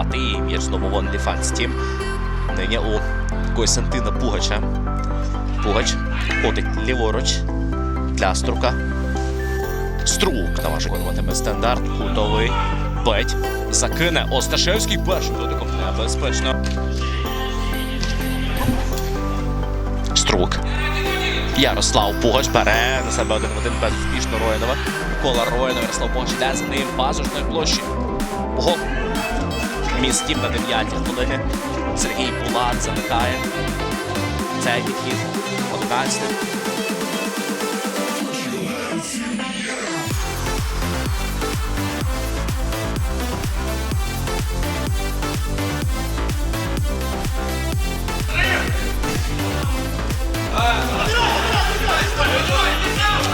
забрати. І м'яч знову в OnlyFans Team. Нині у Костянтина Пугача. Пугач ходить ліворуч для Струка. Струк наваже виконуватиме стандарт. Кутовий. Петь. Закине. Осташевський першим дотиком небезпечно. Струк. Ярослав Пугач бере на себе один в один безуспішно Роїнова. Кола Роїнова, Ярослав Пугач йде за ним пазушної площі. Гол. Містів на 9 хвилини. Сергій Булат замикає. Цей відхід 11.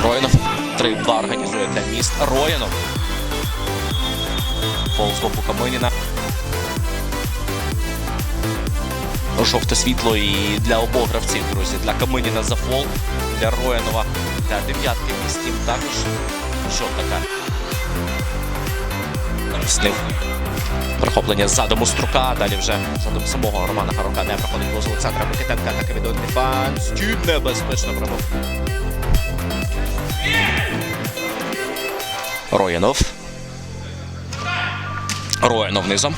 Роянов 3-2 організує для міст. Роянов. Фол з боку Каминіна. Жовте світло і для обох гравців, друзі. Для Каминіна за фол, для Роянова, для дев'ятки містів також жовта карта. Снив. Прохоплення задуму струка. Далі вже задум самого Романа Харука не проходить поза Олександра Микитенка. Атака від Дефанс. Небезпечно промов. Роянов. Роянов низом.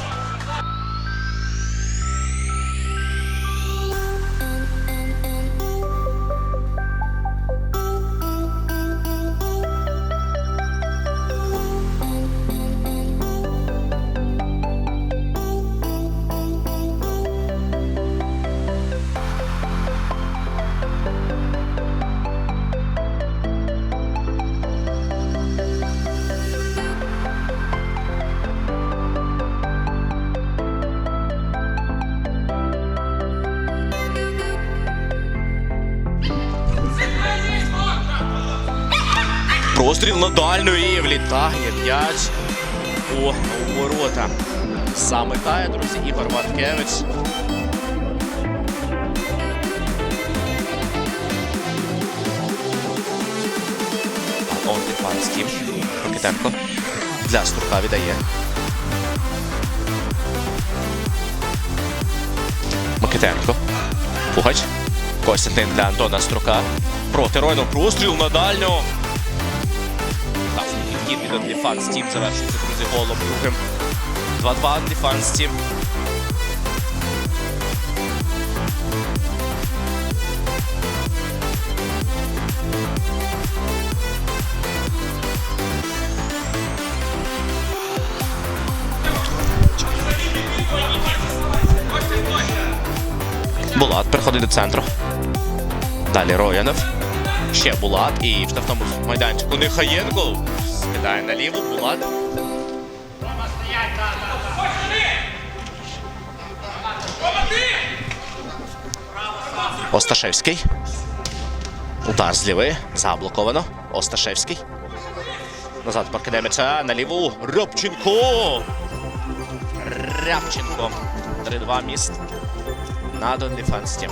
Простріл на дальню і влітає м'яч у ворота. Замикає, друзі, Ігор Ваткевич. Онліфанський. Рокітенко. Для Стурка віддає. Микитенко. Пугач. Костянтин для Антона Струка. Проти Ройно. Простріл на дальню. Підхід від OnlyFans Team завершується, друзі, голом другим. 2-2 OnlyFans Team. Булат приходить до центру. Далі Роянов. Ще Булат і в штрафному майданчику Нехаєнко скидає наліво Булат. Осташевський. Удар з. Заблоковано. Осташевський. Назад покидає м'яча на ліву. Рябченко. Рябченко. 3-2 міст. Над OnlyFans Team.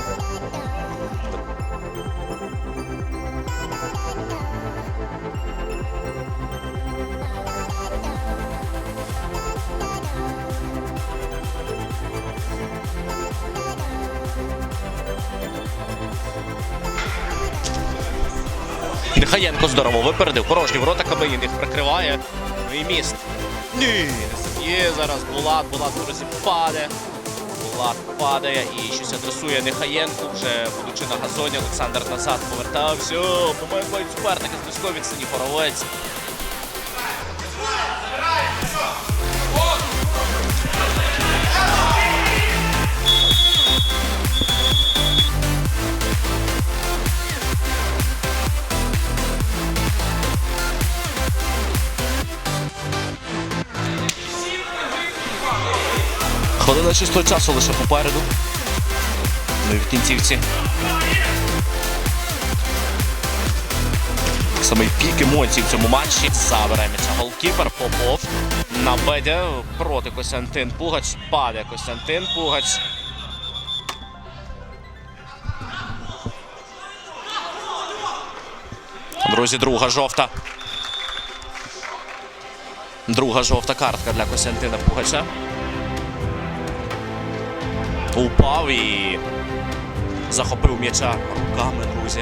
Нехаєнко здорово випередив. Порожні ворота Кабиїн їх прикриває. Ну і міст. Ні, є зараз Булат. Булат друзі падає. Булат падає і щось адресує Нехаєнку. Вже будучи на газоні, Олександр назад повертався. Помагають суперники з близької відстані Хоровець. Хвилина чистого часу лише попереду. Ну в кінцівці. Самий пік емоцій в цьому матчі. Забере голкіпер Попов. На бедя проти Костянтин Пугач. Падає Костянтин Пугач. Друзі, друга жовта. Друга жовта картка для Костянтина Пугача. Упав і захопив м'яча руками, друзі.